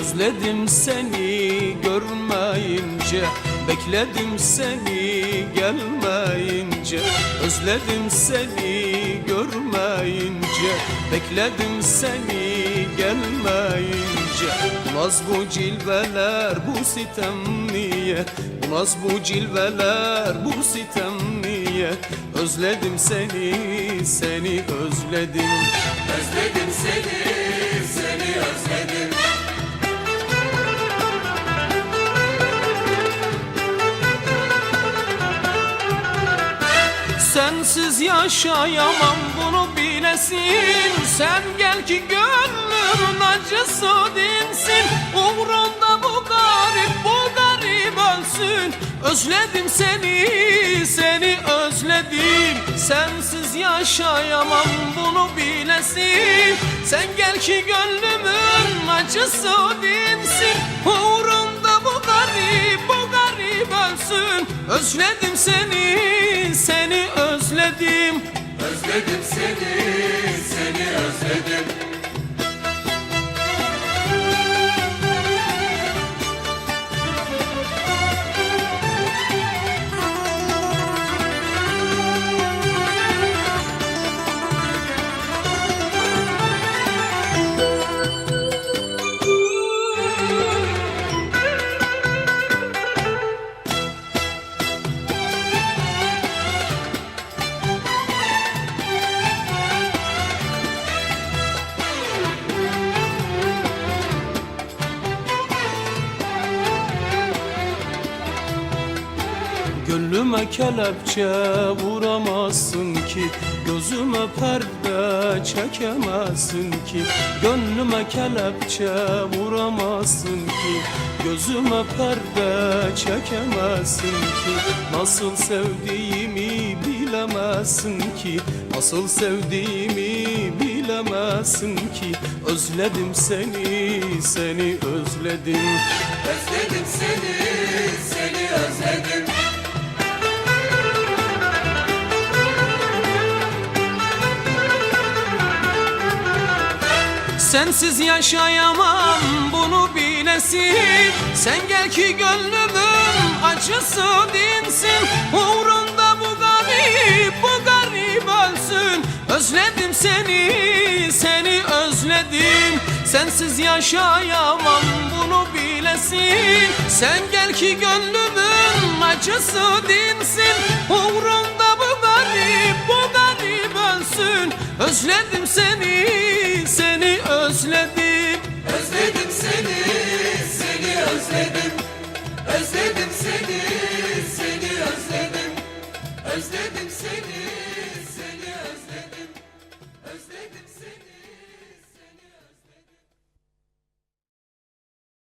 Özledim seni görmeyince Bekledim seni gelmeyince. Özledim seni görmeyince Bekledim seni gelmeyince. Olmaz bu cilveler bu sitem niye? Olmaz bu cilveler bu sitem niye? Özledim seni seni özledim. Özledim seni Sensiz yaşayamam bunu bilesin. Sen gel ki gönlümün acısı dinsin. Uğrunda bu garip bu garip ölsün. Özledim seni seni özledim. Sensiz yaşayamam bunu bilesin. Sen gel ki gönlümün acısı dinsin. Uğrunda bu garip bu garip ölsün. Özledim seni Özledim seni, seni özledim Gönlüme kelepçe vuramazsın ki Gözüme perde çekemezsin ki. Gönlüme kelepçe vuramazsın ki Gözüme perde çekemezsin ki. Nasıl sevdiğimi bilemezsin ki Nasıl sevdiğimi bilemezsin ki. Özledim seni, seni özledim. Özledim seni, Sensiz yaşayamam bunu bilesin. Sen gel ki gönlümün acısı dinsin. Uğrunda bu garip bu garip ölsün. Özledim seni seni özledim. Sensiz yaşayamam bunu bilesin. Sen gel ki gönlümün acısı dinsin. Uğrunda bu garip bu garip ölsün. Özledim seni